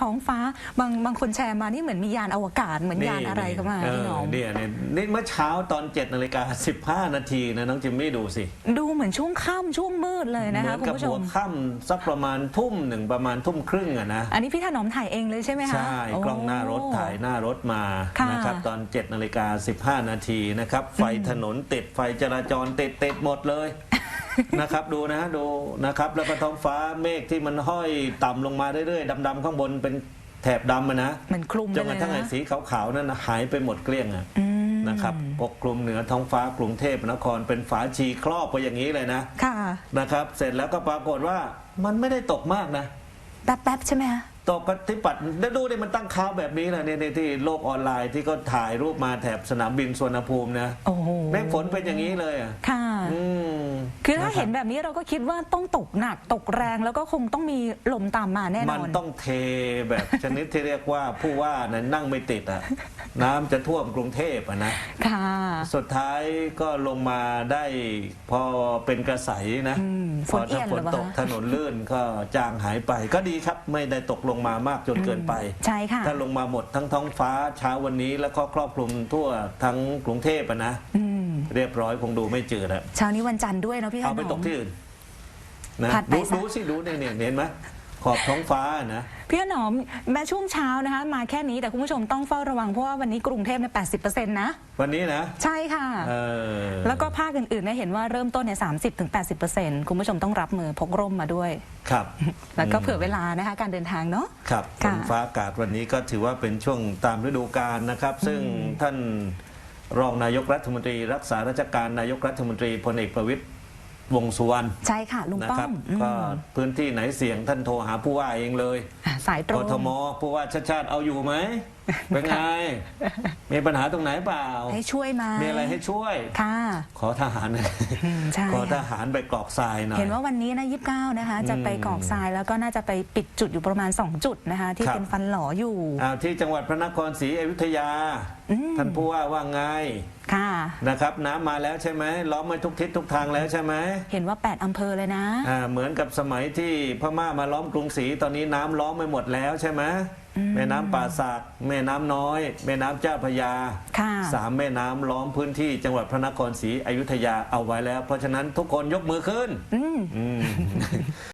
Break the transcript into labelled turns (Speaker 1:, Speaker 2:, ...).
Speaker 1: ท้องฟ้าบางบางคนแชร์มานี่เหมือนมียานอวกาศเหมือนยานอะไรเข้ามา
Speaker 2: เอ
Speaker 1: พี่
Speaker 2: อ
Speaker 1: น้อง
Speaker 2: เนี่ยเนี่ยนี่เมื่อเช้าตอน7นาฬิกา15นาทีนะน้องจิมมี่ดูสิ
Speaker 1: ดูเหมือนช่วงค่ำช่วงมืดเลย
Speaker 2: เห
Speaker 1: นะ
Speaker 2: มื
Speaker 1: คะ
Speaker 2: อน
Speaker 1: คุณ
Speaker 2: กับ
Speaker 1: ผู้ช
Speaker 2: หัว
Speaker 1: ม
Speaker 2: ค่ำสักประมาณทุ่มหนึ่งประมาณทุ่มครึ่งอะนะ
Speaker 1: อันนี้พี่ถนอมถ่ายเองเลยใช่ไหมคะ
Speaker 2: ใช่
Speaker 1: โก
Speaker 2: ล้องหน้ารถถ่ายหน้ารถมา
Speaker 1: ค่ะ
Speaker 2: นะครับตอน7นาฬิกา15นาทีนะครับไฟถนนติดไฟจราจรติดติดหมดเลย นะครับดูนะดูนะครับ แล้วก็ท้องฟ้าเมฆที่มันห้อยต่ำลงมาเรื่อยๆดำๆข้างบนเป็นแถบดำอะนะ
Speaker 1: เหมือนคลุม
Speaker 2: จ
Speaker 1: ไป
Speaker 2: นก
Speaker 1: เล
Speaker 2: ระ
Speaker 1: ย
Speaker 2: ทั่งไอ้
Speaker 1: นะ
Speaker 2: สีขาวๆนั่นน่ะหายไปหมดเกลี้ยงอะ
Speaker 1: อืม
Speaker 2: นะครับปกคลุมเหนือท้องฟ้ากรุงเทพนครเป็นฝาชีครอบไปอย่างนี้เลยนะ
Speaker 1: ค่ะ
Speaker 2: นะครับ เสร็จแล้วก็ปรากฏว่ามันไม่ได้ตกมากนะ
Speaker 1: แป๊บๆใช่ไหมคะ
Speaker 2: ตกกที่ปัดแล้วดูดิมันตั้งค้าวแบบนี้นะเนี่ยในที่โลกออนไลน์ที่ก็ถ่ายรูปมาแถบสนามบินสุวรรณภูมินะ
Speaker 1: โอ้โห
Speaker 2: แม่งฝนเป็นอย่างนี้เลยอะ
Speaker 1: ค่ะ
Speaker 2: อืม
Speaker 1: คือถ้าเห็น
Speaker 2: นะ
Speaker 1: แบบนี้เราก็คิดว่าต้องตกหนักตกแรงแล้วก็คงต้องมีลมตามมาแน่
Speaker 2: ครับ
Speaker 1: น
Speaker 2: มัน
Speaker 1: อน
Speaker 2: ต้องเทแบบชนิดที่เรียกว่าผู้ว่านะนั่งไม่ติดอะน้ำจะท่วมกรุงเทพอะนะ
Speaker 1: ค่ะ
Speaker 2: สุดท้ายก็ลงมาได้พอเป็นกระใสนะ
Speaker 1: อืม
Speaker 2: พอ
Speaker 1: ฝนเอี้
Speaker 2: ถ้าย
Speaker 1: น
Speaker 2: ฝ
Speaker 1: เหร
Speaker 2: น
Speaker 1: อวะ
Speaker 2: ตกถนนลื่นก็จางหายไป ก็ดีครับไม่ได้ตกลงมามากจนเกินไป
Speaker 1: ใช่ค่ะ
Speaker 2: ถ้าลงมาหมดทั้งท้องฟ้าเช้าวันนี้แล้วก็ครอบคลุมทั่วทั้งกรุงเทพอะนะ
Speaker 1: อืม
Speaker 2: เรียบร้อยคงดูไม่จืดแล้ว
Speaker 1: เช้านี้วันจันทร์ด้วยเนาะพี่ถ
Speaker 2: เอา
Speaker 1: น
Speaker 2: ไป
Speaker 1: อ
Speaker 2: ต
Speaker 1: ม
Speaker 2: กที่อื่นนะ
Speaker 1: ถัดไป
Speaker 2: ดู
Speaker 1: ซะ
Speaker 2: ดูสิดูเนี่ยเนี่ยเห็นไหมขอบท้องฟ้านะ
Speaker 1: พี่ถนอมแม้ช่วงเช้านะคะ มาแค่นี้แต่คุณผู้ชมต้องเฝ้าระวังเพราะว่าวันนี้กรุงเทพเนี่ยแปนะ
Speaker 2: วันนี้นะ
Speaker 1: ใช่ค่ะ
Speaker 2: เออ
Speaker 1: แล้วก็ภาคอื่นๆเนี่ยเห็นว่าเริ่มต้นเนี่ยสามสิบถึงแปดสิบเปอร์เซ็นต์คุณผู้ชมต้องรับมือพกร่มมาด้วย
Speaker 2: ครับ
Speaker 1: แล้วก็เผื่อเวลานะคะการเดินทางเนาะ
Speaker 2: ครับฝ
Speaker 1: ค่ะ
Speaker 2: นฟ้าอากาศวันนี้ก็ถือว่าเป็นช่วงตามฤดูกาลนะครับ ซึ่งท่าน รองนายกรัฐมนตรี รักษาราชการนายกรัฐมนตรีพลเอกประวิตย วงษ์สุวรรณ
Speaker 1: ใช่ค่ะลุง
Speaker 2: นะ
Speaker 1: ป้อ
Speaker 2: ครับ
Speaker 1: มอืม
Speaker 2: ก็พื้นที่ไหนเสี่ยงท่านโทรหาผู้ว่าเองเลย
Speaker 1: อะสายตร
Speaker 2: ก
Speaker 1: ง
Speaker 2: ทมผู้ว่าชาติชาติเอาอยู่ไหมเป็นไง มีปัญหาตรงไหนเปล่า
Speaker 1: ให้ช่วยมา
Speaker 2: มีอะไรให้ช่วย
Speaker 1: ค่ะ
Speaker 2: ขอทหารหน่อย
Speaker 1: อืมใช่
Speaker 2: ขอท
Speaker 1: ค่ะ
Speaker 2: หารไปกรอกทรายหน่อย
Speaker 1: เห็นว่าวันนี้นะยี่สิบเก้านะคะ จะไปกรอกทรายแล้วก็น่าจะไปปิดจุดอยู่ประมาณ 2 จุดนะคะ ที่
Speaker 2: ครับ
Speaker 1: เป็นฟันหลออยู่
Speaker 2: อ้าวที่จังหวัดพระนครศรีอยุธยา
Speaker 1: อืม
Speaker 2: ท่านผู้ว่าว่าไง
Speaker 1: ค่ะ
Speaker 2: นะครับน้ำมาแล้วใช่ไหมล้อมมาทุกทิศทุกทางแล้วใช่ไหม
Speaker 1: เห็นว่า 8 อำเภอเลยนะ
Speaker 2: อ่าเหมือนกับสมัยที่พม่ามาล้อมกรุงศรีตอนนี้น้ำล้อมไปหมดแล้วใช่ไหมแม่น้ำป่าสักแม่น้ำน้อย แม่น้ำเจ้าพระยา
Speaker 1: ค่ะ
Speaker 2: สามแม่น้ำล้อมพื้นที่จังหวัดพระนครศรีอยุธยาเอาไว้แล้ว เพราะฉะนั้นทุกคนยกมือขึ้น
Speaker 1: อืม
Speaker 2: อืม